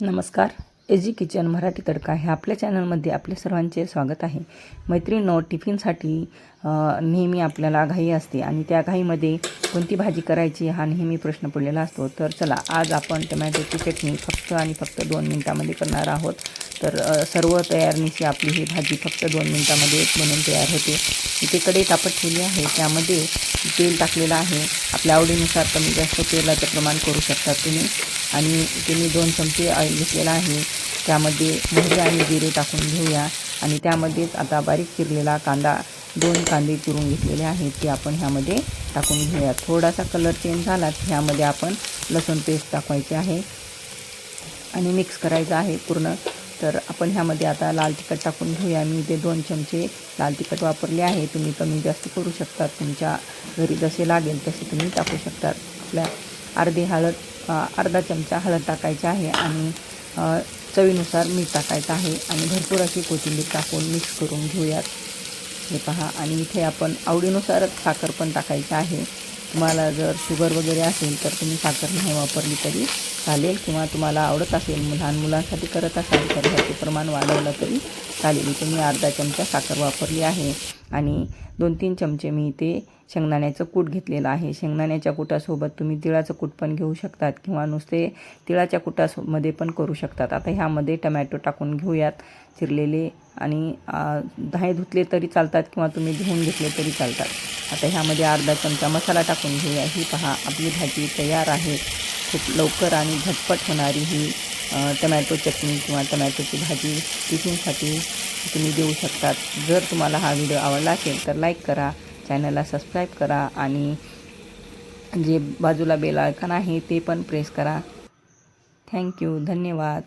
नमस्कार. Ag kitchen Marathi तडका हे आपल्या चॅनलमध्ये आपल्या सर्वांचे स्वागत आहे. मैत्रिणींनो टिफिनसाठी नेहमी आपल्याला घाई असते आणि त्या घाईमध्ये कोणती भाजी करायची हा नेहमी प्रश्न पडलेला असतो. तर चला आज आपण टमॅटोची चटणी फक्त आणि फक्त दोन मिनटामध्ये करणार आहोत. तर सर्व तयारणीची आपली ही भाजी फक्त दोन मिनटामध्ये बनून तयार होते. इथे कडे तापत ठेवली आहे. त्यामध्ये तेल टाकलेलं आहे. आपल्या आवडीनुसार कमी जास्त तेलाचं प्रमाण करू शकता तुम्ही. आणि इथे मी दोन चमचे ऑइल घेतलेलं आहे. त्यामध्ये मोहरी आणि जिरे टाकून घेऊया. आणि त्यामध्येच आता बारीक चिरलेला कांदा दोन कांदे चिरून घेतलेले आहेत ते आपण ह्यामध्ये टाकून घेऊया. थोडासा कलर चेंज झाला ह्यामध्ये आपण लसूण पेस्ट टाकवायची आहे आणि मिक्स करायचं आहे पूर्ण. तर आपण ह्यामध्ये आता लाल तिखट टाकून घेऊया. मी इथे दोन चमचे लाल तिखट वापरले आहे. तुम्ही कमी जास्त करू शकतात. तुमच्या घरी जसे लागेल तसे तुम्ही टाकू शकता आपल्या अर्धी हळद अर्धा चमचा हळद टाकायची आहे आणि चवीनुसार मीठ टाकायचं आहे. आणि भरपूर अशी कोथिंबीर टाकून मिक्स करून घेऊयात. हे पहा. आणि इथे आपण आवडीनुसार साखर पण टाकायची आहे. तुम्हाला जर शुगर वगैरे असेल तर तुम्ही साखर नाही वापरली तरी चालेल. किंवा तुम्हाला आवडत असेल लहान मुलांसाठी करत असाल तर ह्याचे प्रमाण वाढवलं तरी चालेल. तुम्ही अर्धा चमचा साखर वापरली आहे. आणि दोन तीन चमचे मी इथे शेंगदाण्याचं कूट घेतलेलं आहे. शेंगदाण्याच्या कुटासोबत तुम्ही तिळाचं कूट पण घेऊ शकतात किंवा नुसते तिळाच्या कुटामध्ये पण करू शकतात. आता ह्यामध्ये टमॅटो टाकून घेऊयात चिरलेले आणि दहा धुतले तरी चालतात किंवा तुम्ही धुवून घेतले तरी चालतात. आता ह्यामध्ये अर्धा चमचा मसाला टाकून घेऊया. ही पहा आपली भाजी तयार आहे. खूप लवकर आणि झटपट होणारी ही टमॅटो चटणी किंवा टमॅटोची भाजी. टिफिनसाठी तुम्ही देऊ शकतात. जर तुम्हाला हा व्हिडिओ आवडला असेल तर लाईक करा चॅनलला सबस्क्राईब करा आणि जे बाजूला बेल आयकन आहे ते पण प्रेस करा. थँक्यू धन्यवाद.